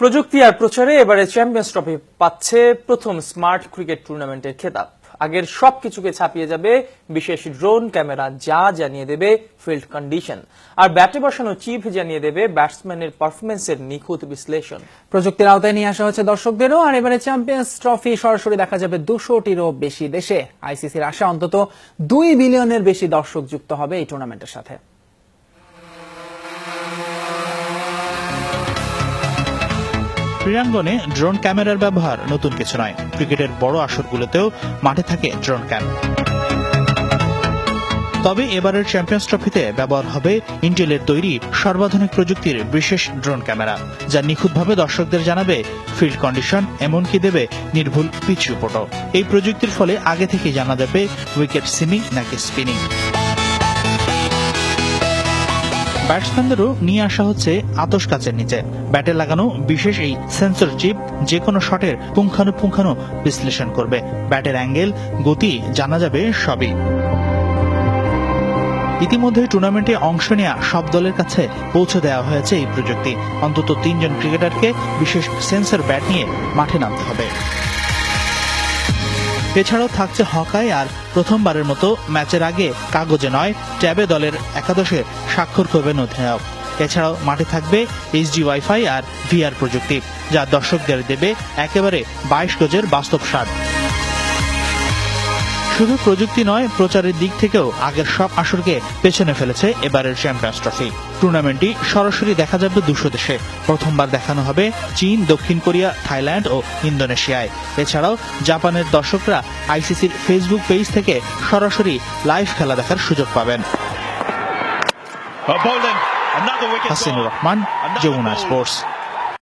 প্রযুক্তি আর প্রচারে এবারে চ্যাম্পিয়ন্স ট্রফি পাচ্ছে প্রথম স্মার্ট ক্রিকেট টুর্নামেন্টের খেতাব। আগের সবকিছুকে ছাপিয়ে যাবে বিশেষ ড্রোন ক্যামেরা যা জানিয়ে দেবে ফিল্ড কন্ডিশন আর ব্যাটে বসানো চিপ জানিয়ে দেবে ব্যাটসম্যানের পারফরমেন্সের নিখুঁত বিশ্লেষণ। প্রযুক্তির আওতায় নিয়ে আসা হচ্ছে দর্শকদেরও, আর এবারে চ্যাম্পিয়ন্স ট্রফি সরাসরি দেখা যাবে দুশোটিরও বেশি দেশে। আইসিসির আশা অন্তত দুই বিলিয়নের বেশি দর্শক যুক্ত হবে এই টুর্নামেন্টের সাথে। ক্রীড়াঙ্গনে ড্রোন ক্যামেরার ব্যবহার নতুন কিছু নয়। ক্রিকেটের বড় আসরগুলোতেও মাঠে থাকে ড্রোন ক্যাম। তবে এবারের চ্যাম্পিয়ন্স ট্রফিতে ব্যবহার হবে ইন্টেলের তৈরি সর্বাধুনিক প্রযুক্তির বিশেষ ড্রোন ক্যামেরা, যা নিখুঁতভাবে দর্শকদের জানাবে ফিল্ড কন্ডিশন এমনকি দেবে নির্ভুল পিচ রিপোর্টও। এই প্রযুক্তির ফলে আগে থেকে জানা যাবে উইকেট সিমিং নাকি স্পিনিং। ব্যাটসম্যানদেরও নিয়ে আসা হচ্ছে আতস কাচের নিচে। ব্যাটে লাগানো বিশেষ এই সেন্সর চিপ যে কোনো শটের পুঙ্খানুপুঙ্খানু বিশ্লেষণ করবে। ব্যাটের অ্যাঙ্গেল গতি জানা যাবে সবই। ইতিমধ্যে টুর্নামেন্টে অংশ নেওয়া সব দলের কাছে পৌঁছে দেওয়া হয়েছে এই প্রযুক্তি। অন্তত তিনজন ক্রিকেটারকে বিশেষ সেন্সর ব্যাট নিয়ে মাঠে নামতে হবে। এছাড়াও থাকছে হকাই আর প্রথমবারের মতো ম্যাচের আগে কাগজে নয়, ট্যাবে দলের একাদশে স্বাক্ষর করবেন অধিনায়ক। এছাড়াও মাঠে থাকবে এইচডি ওয়াইফাই আর ভিআর প্রযুক্তি, যা দর্শকদের দেবে একেবারে বাইশ গজের বাস্তব স্বাদ। শুধু প্রযুক্তি নয় প্রচারের দিক থেকেও আগের সব আসরকে পেছনে ফেলেছে এবারের চ্যাম্পিয়ন্স ট্রফি। টুর্নামেন্টটি সরাসরি দেখা যাবে দুশো দেশে। প্রথমবার দেখানো হবে চীন দক্ষিণ কোরিয়া থাইল্যান্ড ও ইন্দোনেশিয়ায়। এছাড়াও জাপানের দর্শকরা আইসিসির ফেসবুক পেজ থেকে সরাসরি লাইভ খেলা দেখার সুযোগ পাবেন. হাসিনুর রহমান যমুনা স্পোর্টস।